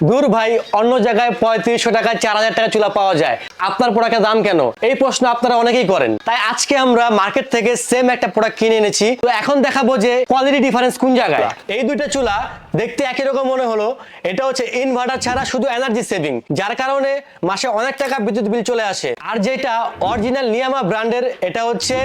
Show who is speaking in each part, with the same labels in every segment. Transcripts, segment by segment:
Speaker 1: দূর ভাই অন্য জায়গায় পঁয়ত্রিশশো টাকায় চার হাজার টাকা চুলা পাওয়া যায়। আপনার প্রোডাক্টের দাম কেন? এই প্রশ্ন আপনারা অনেকেই করেন। তাই আজকে আমরা মার্কেট থেকে সেম একটা প্রোডাক্ট কিনে এনেছি। তো এখন দেখাবো যে কোয়ালিটি ডিফারেন্স কোন জায়গায়। এই দুইটা চুলা দেখতে একই রকম মনে হলো। এটা হচ্ছে ইনভার্টার ছাড়া শুধু এনার্জি সেভিং যার কারণে মাসে অনেক টাকা বিদ্যুৎ বিল চলে আসে। আর যেটা অরিজিনাল নিয়ামা ব্র্যান্ডের এটা হচ্ছে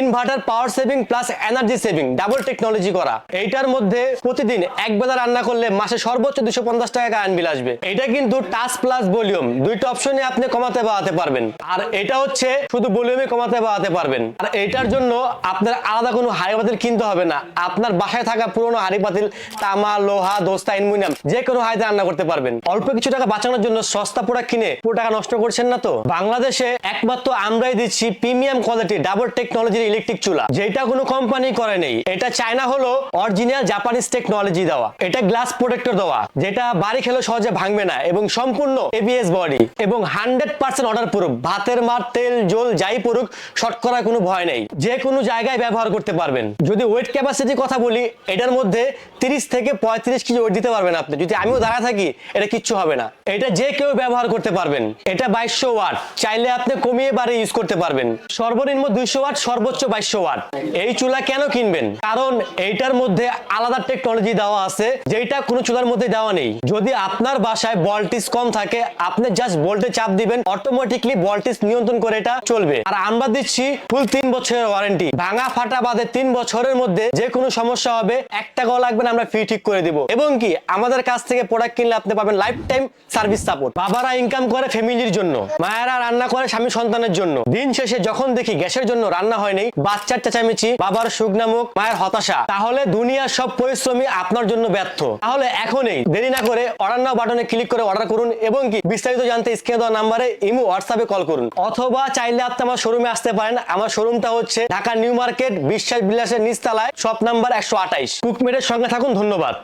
Speaker 1: inverter power saving plus energy saving double technology করা। এইটার মধ্যে প্রতিদিন এক বেলা রান্না করলে মাসে সর্বোচ্চ দুশো পঞ্চাশ টাকা কারেন্ট বিল আসবে। এটা কিন্তু টাচ প্লাস ভলিউম। দুইটা অপশনে আপনি কমাতে বাড়াতে পারবেন। আর এটা হচ্ছে শুধু ভলিউমে কমাতে বাড়াতে পারবেন। আর এটার জন্য আপনার আলাদা কোনো হাড়ি পাতিল কিনতে হবে না। আপনার বাসায় থাকা পুরোনো হাড়ি পাতিল তামা, লোহা, দোস্তা, অ্যালুমিনিয়াম যে কোনো হাড়িতে রান্না করতে পারবেন। অল্প কিছু টাকা বাঁচানোর জন্য সস্তা প্রোডাক্ট কিনে পুরো টাকা নষ্ট করছেন না তো? বাংলাদেশে একমাত্র আমরাই দিচ্ছি প্রিমিয়াম কোয়ালিটি ডাবল টেকনোলজির ইলেকট্রিক চুলা। যেটা কোনো কোম্পানি করে নেই। এটা চায়না হলো অরিজিনাল জাপানিজ টেকনোলজি দেওয়া। এটা গ্লাস প্রোটেক্টর দেওয়া। যেটা বাড়ি খেলে সহজে ভাঙবে না এবং সম্পূর্ণ এবিএস বডি এবং হান্ড্রেড পার্সেন্ট অর্ডার প্রুফ ভাতের মার, তেল, জল যাই পড়ুক শর্ট করার কোনো ভয় নেই। যে কোনো জায়গায় ব্যবহার করতে পারবেন। যদি ওয়েট ক্যাপাসিটি কথা বলি, এটার মধ্যে তিরিশ থেকে পঁয়ত্রিশ কেজি ওয়েট দিতে পারবেন আপনি। যদি আমিও দাঁড়া থাকি, এটা কিচ্ছু হবে না। এটা যে কেউ ব্যবহার করতে পারবেন। এটা বাইশশো ওয়াট। চাইলে আপনি কমিয়ে বাড়ি ইউজ করতে পারবেন। সর্বনিম্ন দুইশো ওয়াট, সর্বোচ্চ বাইশশো ওয়াট। এই চুলা কেন কিনবেন? কারণ এইটার মধ্যে আলাদা টেকনোলজি দেওয়া আছে যেটা কোনো চুলার মধ্যে দেওয়া নেই। যদি আপনার বাসায় ভোল্টেজ কম থাকে, আপনি জাস্ট ভোল্টে চাপ দিবেন অটোমেটিকলি ভোল্টেজ নিয়ন্ত্রণ করে এটা চলবে। আর আমরা দিচ্ছি ফুল তিন বছরের ওয়ারেন্টি ভাঙা ফাটা বাদে তিন বছরের মধ্যে যে কোনো সমস্যা হবে এক টাকাও লাগবে না আমরা ফ্রি ঠিক করে দিব। এবং কি, আমাদের কাছ থেকে প্রোডাক্ট কিনলে আপনি পাবেন লাইফ টাইম সার্ভিস সাপোর্ট বাবারা ইনকাম করে ফ্যামিলির জন্য, মায়েরা রান্না করে স্বামী সন্তানের জন্য। দিন শেষে যখন দেখি গ্যাসের জন্য রান্না হয়নি বাচ্চার চেঁচামেচি, বাবার সুখ নামক মায়ের হতাশা, তাহলে দুনিয়ার সব পরিশ্রমী আপনার জন্য ব্যর্থ। তাহলে এখনই দেরি না করে অর্ডার নাও বাটনে ক্লিক করে অর্ডার করুন এবং কি, বিস্তারিত জানতে স্ক্রিনে দেওয়া নাম্বারে ইমো হোয়াটসঅ্যাপে কল করুন। অথবা চাইলে আপনি আমার শোরুমে আসতে পারেন। আমার শোরুমটা হচ্ছে ঢাকা নিউ মার্কেট, বিশ্বাস বিলাসের নিচতলায় শপ নাম্বার একশো আঠাইশ কুকমেটের সঙ্গে থাকুন ধন্যবাদ।